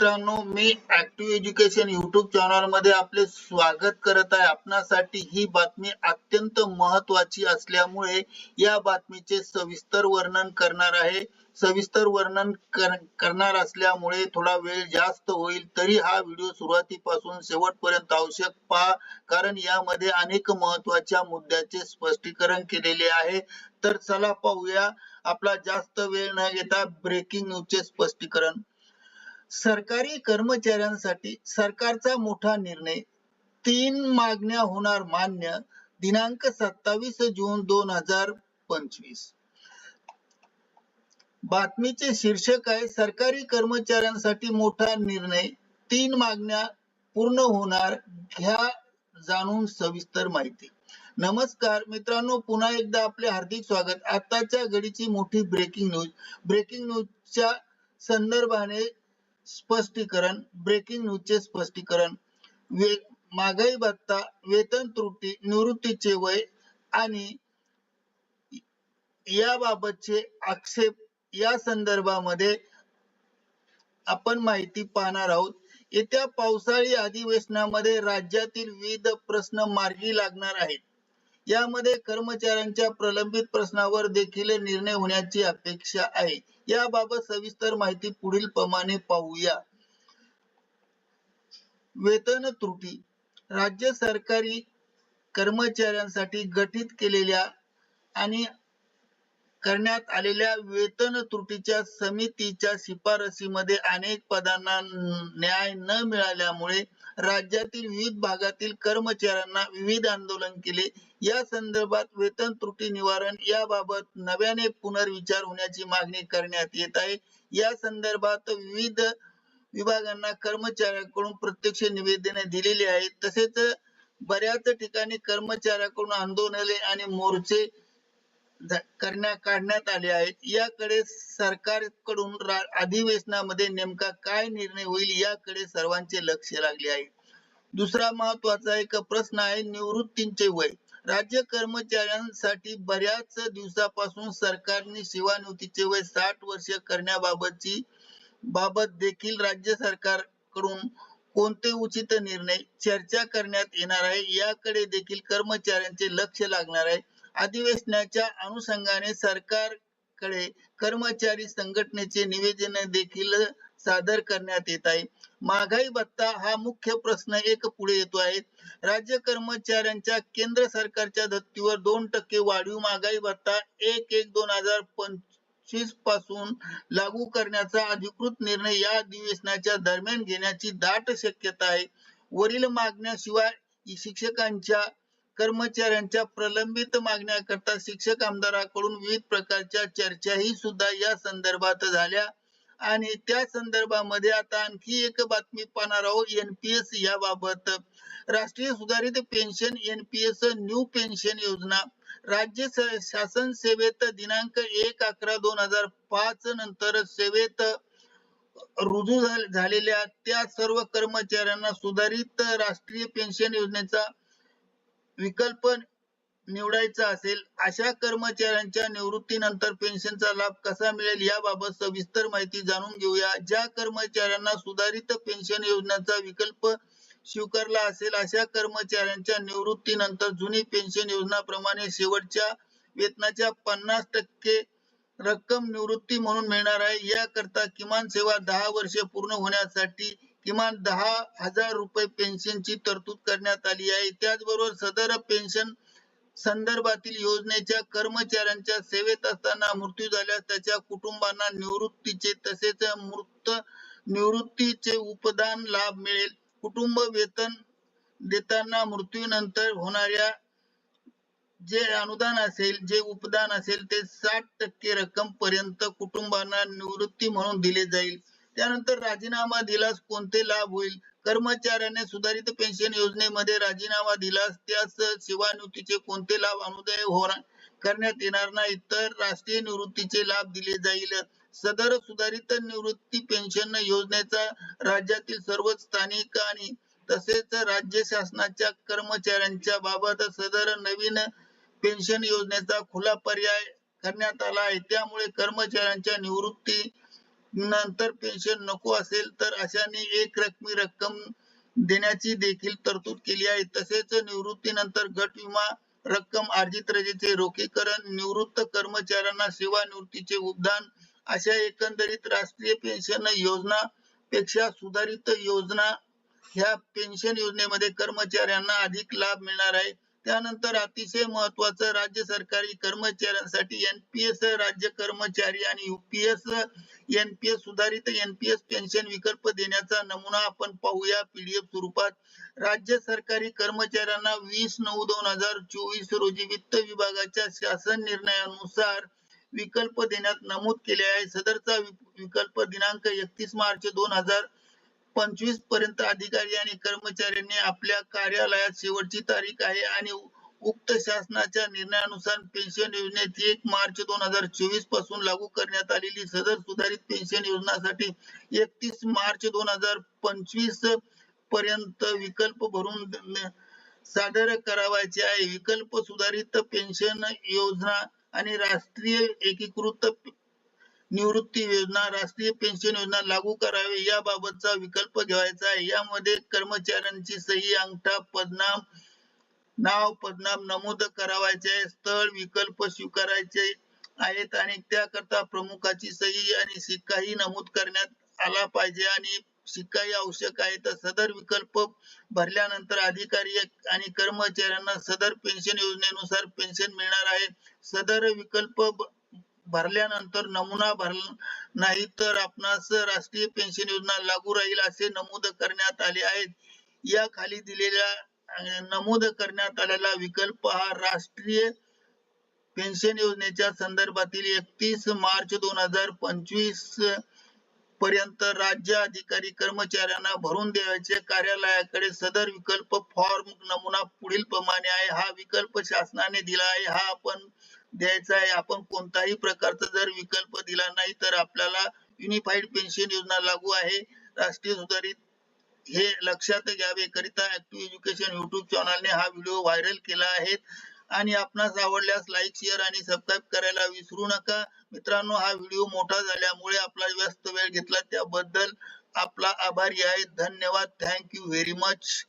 मित्रांनो मी active education YouTube चॅनलमध्ये आपले स्वागत करत आहे. आपणासाठी ही बातमी अत्यंत महत्वाची असल्यामुळे या बातमीचे सविस्तर वर्णन करणार आहे. सविस्तर वर्णन कर, करणार असल्यामुळे थोडा वेळ जास्त होईल तरी हा व्हिडिओ सुरुवातीपासून शेवटपर्यंत आवश्यक पहा. कारण यामध्ये अनेक महत्त्वाच्या मुद्द्याचे स्पष्टीकरण केलेले आहे. तर चला पाहूया. आपला जास्त वेळ न घेता ब्रेकिंग न्यूजचे स्पष्टीकरण. सरकारी कर्मचाऱ्यांसाठी सरकारचा मोठा निर्णय. तीन मागण्या होणार मान्य. दिनांक सत्तावीस जून दोन हजार पंचवीस. बातमीचे शीर्षक आहे सरकारी कर्मचाऱ्यांसाठी मोठा निर्णय. तीन मागण्या पूर्ण होणार घ्या जाणून सविस्तर माहिती. नमस्कार मित्रांनो पुन्हा एकदा आपले हार्दिक स्वागत. आताच्या घडीची मोठी ब्रेकिंग न्यूज ब्रेकिंग न्यूजच्या संदर्भाने स्पष्टीकरण ब्रेकिंग न्यूजचे स्पष्टीकरण वे महागाई भत्ता वेतन त्रुटी निवृत्तीचे वय आणि याबाबतचे आक्षेप या संदर्भामध्ये आपण माहिती पाहणार आहोत. येत्या पावसाळी अधिवेशनामध्ये राज्यातील विविध प्रश्न मार्गी लागणार आहेत. यामध्ये कर्मचाऱ्यांच्या प्रलंबित प्रश्नावर देखील निर्णय होण्याची अपेक्षा आहे. याबाबत सविस्तर माहिती पुढील प्रमाणे पाहूया. वेतन त्रुटी. राज्य सरकारी कर्मचाऱ्यांसाठी गठीत केलेल्या आणि करण्यात आलेल्या वेतन त्रुटीच्या समितीच्या शिफारसीमध्ये अनेक पदांना न्याय न मिळाल्यामुळे राज्यातील विविध भागातील कर्मचाऱ्यांना विविध आंदोलन केले. या संदर्भात वेतन त्रुटी निवारण याबाबत नव्याने पुनर्विचार होण्याची मागणी करण्यात येत आहे. या संदर्भात विविध विभागांना कर्मचाऱ्यांकडून प्रत्यक्ष निवेदने दिलेली आहेत. तसेच बऱ्याच ठिकाणी कर्मचाऱ्यांकडून आंदोलने आणि मोर्चे करण्या काढण्यात आले आहेत. याकडे सरकारकडून अधिवेशनामध्ये नेमका काय निर्णय होईल याकडे सर्वांचे लक्ष लागले आहे. दुसरा महत्त्वाचा एक प्रश्न आहे निवृत्तींचे वय. राज्य कर्मचाऱ्यांसाठी बऱ्याच दिवसापासून सरकारने सेवानिवृत्तीचे वय साठ वर्ष करण्याबाबतची बाबत देखील राज्य सरकारकडून कोणते उचित निर्णय चर्चा करण्यात येणार आहे याकडे देखील कर्मचाऱ्यांचे लक्ष लागणार आहे. अधिवेशनाच्या अनुषंगाने सरकारकडे कर्मचारी संघटनेचे निवेदन देखील सादर करण्यात येत आहे. महागाई भत्ता हा मुख्य प्रश्न एक पुढे येतो आहे. राज्य कर्मचाऱ्यांच्या केंद्र सरकारच्या धत्तीवर दोन टक्के वाढीव महागाई भत्ता एक एक दोन हजार पंचवीसपासून लागू करण्याचा अधिकृत निर्णय या अधिवेशनाच्या दरम्यान घेण्याची दाट शक्यता आहे. वरील मागण्याशिवाय शिक्षकांच्या कर्मचाऱ्यांच्या प्रलंबित मागण्याकरता शिक्षक आमदाराकडून विविध प्रकारच्या चर्चाही सुद्धा या संदर्भात झाल्या. आणि त्या संदर्भामध्ये आता आणखी एक बातमी पाहणार आहोत एनपीएस याबाबत. राष्ट्रीय सुधारित पेन्शन एनपीएस न्यू पेन्शन योजना. राज्य शासन सेवेत दिनांक एक अकरा दोन हजार पाच नंतर सेवेत रुजू झालेल्या त्या सर्व कर्मचाऱ्यांना सुधारित राष्ट्रीय पेन्शन योजनेचा विकल्प निवडायचा असेल अशा कर्मचाऱ्यांच्या निवृत्तीनंतर पेन्शनचा लाभ कसा मिळेल याबाबत सविस्तर माहिती जाणून घेऊया. ज्या कर्मचाऱ्यांना सुधारित पेन्शन योजनेचा विकल्प स्वीकारला असेल अशा कर्मचाऱ्यांच्या निवृत्तीनंतर जुनी पेन्शन योजनाप्रमाणे शेवटच्या वेतनाच्या पन्नास टक्के रक्कम निवृत्ती म्हणून मिळणार आहे. याकरता किमान सेवा दहा वर्षे पूर्ण होण्यासाठी किमान दहा हजार रुपये पेन्शनची तरतूद करण्यात आली आहे. त्याचबरोबर सदर पेन्शन संदर्भातील योजनेच्या कर्मचाऱ्यांच्या सेवेत असताना मृत्यू झाल्यास त्याच्या कुटुंबांना निवृत्तीचे तसेच मृत निवृत्तीचे उपदान लाभ मिळेल. कुटुंब वेतन देताना मृत्यूनंतर होणाऱ्या जे अनुदान असेल जे उपदान असेल ते साठ टक्के रक्कम पर्यंत कुटुंबांना निवृत्ती म्हणून दिले जाईल. त्यानंतर राजीनामा दिल्यास कोणते लाभ होईल? कर्मचाऱ्याने सुधारित पेन्शन योजनेमध्ये राजीनामा दिल्यास त्यास सेवानिवृत्तीचे कोणते लाभ अनुदय होणार करण्यात येणार नाही तर राष्ट्रीय निवृत्तीचे लाभ दिले जाईल. सदर सुधारित निवृत्ती पेन्शन योजनेचा राज्यातील सर्व स्थानिक आणि तसेच राज्य शासनाच्या कर्मचाऱ्यांच्या बाबत सदर नवीन पेन्शन योजनेचा खुला पर्याय करण्यात आला आहे. त्यामुळे कर्मचाऱ्यांच्या निवृत्ती नंतर पेन्शन नको असेल तर अशाने एक रकमी रक्कम देण्याची देखील तरतूद केली आहे. तसेच निवृत्तीनंतर गट विमा रक्कम अर्जित रजेचे रोखीकरण निवृत्त कर्मचाऱ्यांना सेवानिवृत्तीचे उद्दान अशा एकंदरीत राष्ट्रीय पेन्शन योजना पेक्षा सुधारित योजना ह्या पेन्शन योजनेमध्ये कर्मचाऱ्यांना अधिक लाभ मिळणार आहे. त्यानंतर अतिशय महत्वाचं राज्य सरकारी कर्मचाऱ्यांसाठी एनपीएस राज्य कर्मचारी आणि युपीएस एनपीएस सुधारित एनपीएस पेन्शन विकल्प देण्याचा नमुना आपण पाहूया पीडीएफ स्वरूपात. राज्य सरकारी कर्मचाऱ्यांना वीस नऊ दोन हजार चोवीस रोजी वित्त विभागाच्या शासन निर्णयानुसार विकल्प देण्यात नमूद केले आहे. सदरचा विकल्प दिनांक एकतीस मार्च दोन हजार पंचवीसपर्यंत अधिकारी आणि कर्मचाऱ्यांनी आपल्या कार्यालयात शेवटची तारीख आहे आणि उक्त शासनाच्या निर्णयानुसार पेन्शन योजनेत एक मार्च दोन हजार चोवीसपासून लागू करण्यात आलेली सदर सुधारित पेन्शन योजनासाठी एकतीस मार्च दोन हजार पंचवीसपर्यंत विकल्प भरून सादर करावायचे आहे. विकल्प सुधारित पेन्शन योजना आणि राष्ट्रीय एकीकृत निवृत्ती योजना राष्ट्रीय पेन्शन योजना लागू करावी याबाबतचा विकल्प घ्यायचा आहे. यामध्ये कर्मचाऱ्यांची सही अंगठा पदनाम नाव पदनाम नमूद करावायचे आहे. स्थळ विकल्प स्वीकारायचे आहेत आणि त्याकरता प्रमुखाची सही आणि शिक्काही नमूद करण्यात आला पाहिजे आणि शिक्काही आवश्यक आहे. तर सदर विकल्प भरल्यानंतर अधिकारी आणि कर्मचाऱ्यांना सदर पेन्शन योजनेनुसार पेन्शन मिळणार आहे. सदर विकल्प भरल्यानंतर नमुना भरला नाही तर आपणास राष्ट्रीय पेन्शन योजना लागू राहील असे नमूद करण्यात आले आहेत. या खाली दिलेल्या नमूद करण्यात आलेला विकल्प हा राष्ट्रीय पेन्शन योजनेच्या संदर्भातील एकतीस मार्च दोन हजार पंचवीसपर्यंत राज्य अधिकारी कर्मचाऱ्यांना भरून द्यायचे. कार्यालयाकडे सदर विकल्प फॉर्म नमुना पुढील प्रमाणे आहे. हा विकल्प शासनाने दिला आहे. हा आपण द्यायचा आहे आपण कोणताही प्रकारचा जर विकल्प दिला नाही तर आपल्याला युनिफाईड पेन्शन योजना लागू आहे. राष्ट्रीय सुधारित हे लक्षात घ्यावे करिता ऍक्टिव्ह एज्युकेशन युट्यूब चॅनलने हा व्हिडिओ व्हायरल केला आहे. आणि आपणास आवडल्यास लाईक शेअर आणि सबस्क्राईब करायला विसरू नका. मित्रांनो हा व्हिडिओ मोठा झाल्यामुळे आपला व्यस्त वेळ घेतला. त्याबद्दल आपला आभारी आहे. धन्यवाद. Thank you very much